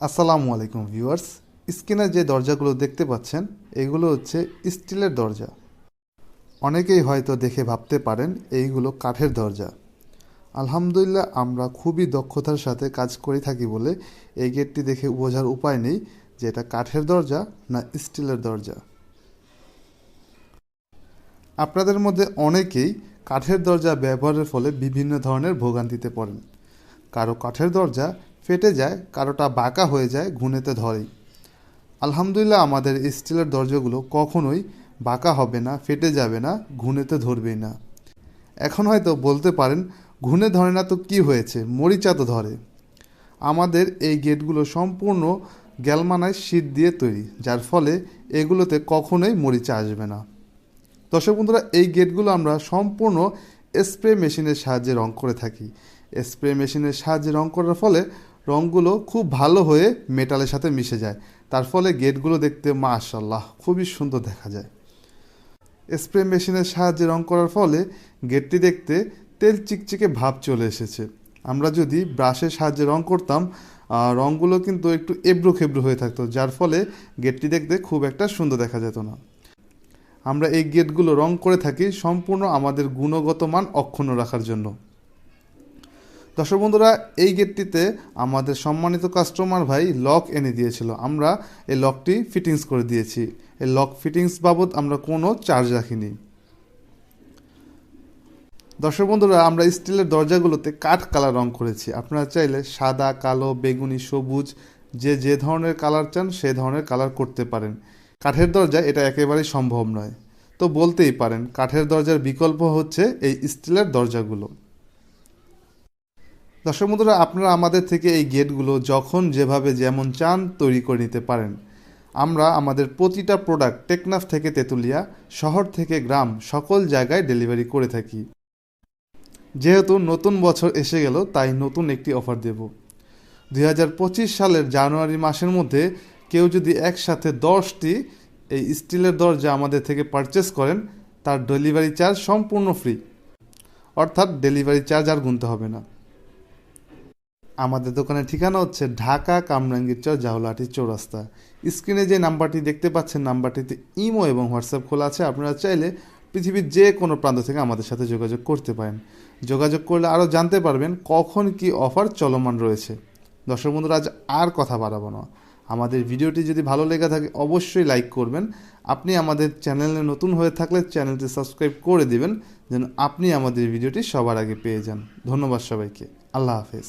আসসালামু আলাইকুম ভিউয়ার্স। স্ক্রিনে যে দরজাগুলো দেখতে পাচ্ছেন, এগুলো হচ্ছে স্টিলের দরজা। অনেকেই হয়তো দেখে ভাবতে পারেন, এইগুলো কাঠের দরজা। আলহামদুলিল্লাহ, আমরা খুবই দক্ষতার সাথে কাজ করে থাকি বলে এই গেটটি দেখে বোঝার উপায় নেই যে এটা কাঠের দরজা না স্টিলের দরজা। আপনাদের মধ্যে অনেকেই কাঠের দরজা ব্যবহারের ফলে বিভিন্ন ধরনের ভোগান্তিতে পড়েন। কারও কাঠের দরজা ফেটে যায়, কারোটা বাঁকা হয়ে যায় ঘুনেতে ধরেই আলহামদুলিল্লাহ, আমাদের স্টিলের দরজাগুলো কখনোই বাঁকা হবে না, ফেটে যাবে না ঘুনেতে ধরবেই না। এখন হয়তো বলতে পারেন ঘুনে ধরে না তো কি হয়েছে? মরিচা তো ধরে। আমাদের এই গেটগুলো সম্পূর্ণ গ্যালমানায় শীত দিয়ে তৈরি, যার ফলে এগুলোতে কখনোই মরিচা আসবে না। দর্শক বন্ধুরা, এই গেটগুলো আমরা সম্পূর্ণ স্প্রে মেশিনের সাহায্যে রং করে থাকি। স্প্রে মেশিনের সাহায্যে রং করার ফলে রঙগুলো খুব ভালো হয়ে মেটালের সাথে মিশে যায়। তার ফলে গেটগুলো দেখতে মাশাল্লাহ খুবই সুন্দর দেখা যায়। স্প্রে মেশিনের সাহায্যে রং করার ফলে গেটটি দেখতে তেল চিকচিকে ভাব চলে এসেছে। আমরা যদি ব্রাশের সাহায্যে রং করতাম রঙগুলো কিন্তু একটু এবড়ো খেবড়ো হয়ে থাকতো, যার ফলে গেটটি দেখতে খুব একটা সুন্দর দেখা যেত না। আমরা এই গেটগুলো রং করে থাকি সম্পূর্ণ আমাদের গুণগত মান অক্ষুণ্ণ রাখার জন্য। দর্শক বন্ধুরা, এই গেটটিতে আমাদের সম্মানিত কাস্টমার ভাই লক এনে দিয়েছিল। আমরা এই লকটি ফিটিংস করে দিয়েছি। এই লক ফিটিংস বাবদ আমরা কোনো চার্জ রাখিনি। দর্শক বন্ধুরা, আমরা স্টিলের দরজাগুলোতে কাঠ কালার রং করেছি। আপনারা চাইলে সাদা, কালো, বেগুনি, সবুজ, যে যে ধরনের কালার চান, সে ধরনের কালার করতে পারেন। কাঠের দরজা, এটা একেবারেই সম্ভব নয়। তো বলতেই পারেন, কাঠের দরজার বিকল্প হচ্ছে এই স্টিলের দরজাগুলো। দর্শক বন্ধুরা, আপনারা আমাদের থেকে এই গেটগুলো যখন যেভাবে যেমন চান তৈরি করে নিতে পারেন। আমরা আমাদের প্রতিটা প্রোডাক্ট টেকনাফ থেকে তেঁতুলিয়া শহর থেকে গ্রাম সকল জায়গায় ডেলিভারি করে থাকি। যেহেতু নতুন বছর এসে গেল, তাই নতুন একটি অফার দেব। দুই হাজার পঁচিশ সালের জানুয়ারি মাসের মধ্যে কেউ যদি একসাথে দশটি এই স্টিলের দরজা আমাদের থেকে পারচেস করেন, তার ডেলিভারি চার্জ সম্পূর্ণ ফ্রি অর্থাৎ ডেলিভারি চার্জ আর গুনতে হবে না। আমাদের দোকানের ঠিকানা হচ্ছে ঢাকা কামরাঙ্গীরচর জাহলাটি চৌরাস্তা। স্ক্রিনে যে নাম্বারটি দেখতে পাচ্ছেন, নাম্বারটিতে ইমো এবং হোয়াটসঅ্যাপ খোলা আছে। আপনারা চাইলে পৃথিবীর যে কোনো প্রান্ত থেকে আমাদের সাথে যোগাযোগ করতে পারেন। যোগাযোগ করলে আরও জানতে পারবেন কখন কি অফার চলমান রয়েছে। দর্শক বন্ধুরা, আজ আর কথা বাড়াবো না। আমাদের ভিডিওটি যদি ভালো লেগে থাকে, অবশ্যই লাইক করবেন। আপনি আমাদের চ্যানেলে নতুন হয়ে থাকলে চ্যানেলটি সাবস্ক্রাইব করে দিবেন, যেন আপনি আমাদের ভিডিওটি সবার আগে পেয়ে যান। ধন্যবাদ সবাইকে। আল্লাহ হাফেজ।